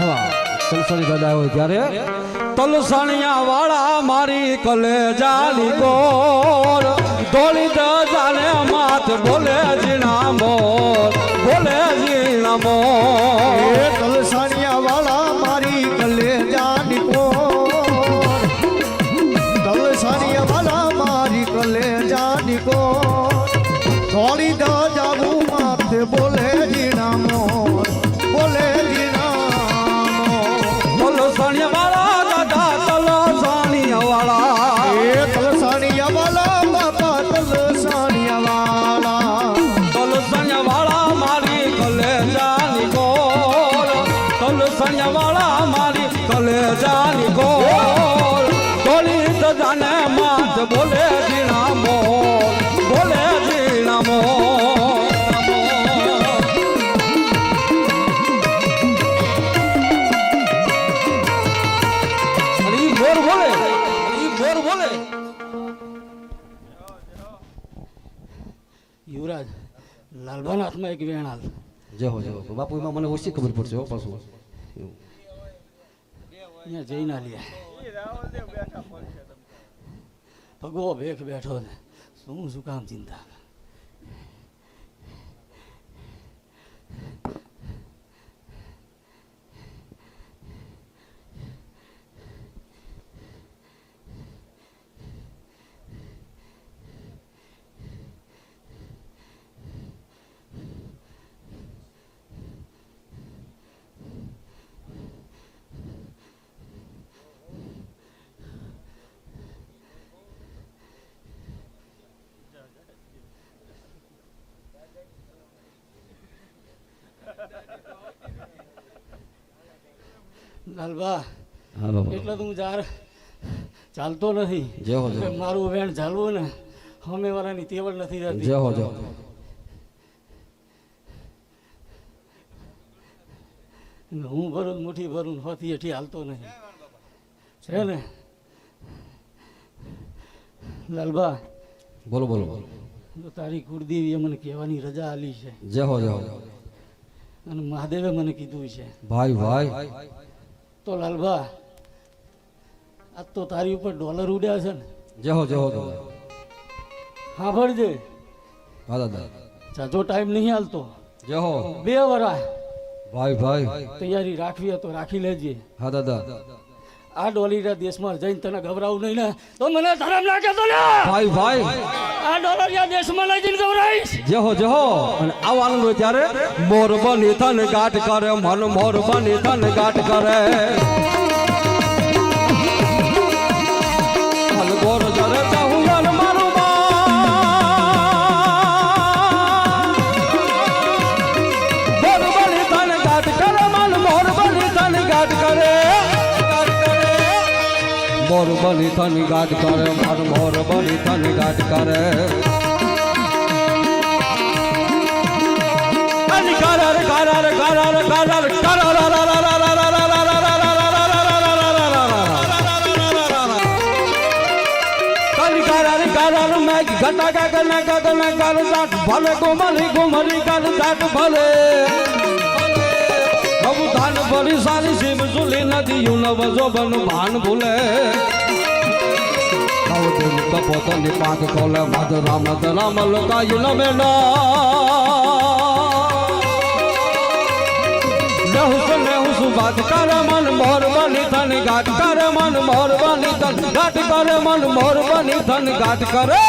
હવા તલસણી વાળા મારી કલેજાની કોર ધોળી જાને માથ બોલે જીણા મોર. બોલે જીણા એ તલસાણિયા વાળા મારી. કલેજાની કોર તલસાણિયા વાળા મારી. કલે જાલી થોડી દ વાળા મારી કલેજાની કોર તો જાને માથ બોલે જીણા મોર બોલે જીણા બોલે બોલે. યુવરાજ લાલબાના હાથમાં એક વેણ હાલ જય હો જય હો. બાપુ એમાં મને ઓછી ખબર પડશે હો પાછું. એવું. અહીંયા જઈ ના લે ભગવો ભેખ બેઠો ને. શું શું કામ ચિંતા? લાલબા એટલે તો હું જાર ચાલતો નથી. મારું વેણ ચાલવું ને અમે વાળાની તેવડ નથી રહેતી. હો જય હું. ભરું મુઠી મુઠ્ઠી ભરું હોથી હેઠી હાલતો નહીં. છે ને? લાલબા બોલો બોલો બોલો. તારી કુળદેવીએ મને કહેવાની રજા આલી છે. જય હો જય અને મહાદેવે મને કીધું છે. ભાઈ ભાઈ. તો લાલભા આ તો તારી ઉપર ડોલર ઉડ્યા છે ને. જહો જહો જહો. હા દાદા હા દાદા. જાજો ટાઈમ નહીં હાલતો. જહો. બે વરા ભાઈ ભાઈ. તૈયારી રાખવી હોય તો રાખી લેજે. હા દાદા. આ ડોલીરા દેશમાં જઈને તને ગભરાવું નહીં ને તો મને ધરમ લાગે તો ને ભાઈ ભાઈ. આ ડોલરિયા દેશમાં લઈ જઈને ગભરાઈશ. જય હો જય હો. અને આવવાનું હોય ત્યારે ગાટ કરે, મન મોર બની ગાટ કરે. મોર બની તન ગાટ કરે મન મોર બની તન ગાટ કરે અને કારાર કારાર કારાર કારાર ઘટા ગગન ગગન કર સાટ ભલે ગુમરી ગુમરી કર સાટ ભલે બબુ ધાન ભરી સારી શિવ સુલી નદી યુન વજો બન ભાન ભૂલે. કપોતલી પાંખ ખોલે મદ રામ રામ લોકાયુ ન. મેના લેહુસ લેહુસ વાત કર મન મોર બની થન ગાટ કર મન મોર બની થન ગાટ કર મન મોર બની થન ગાટ કરે.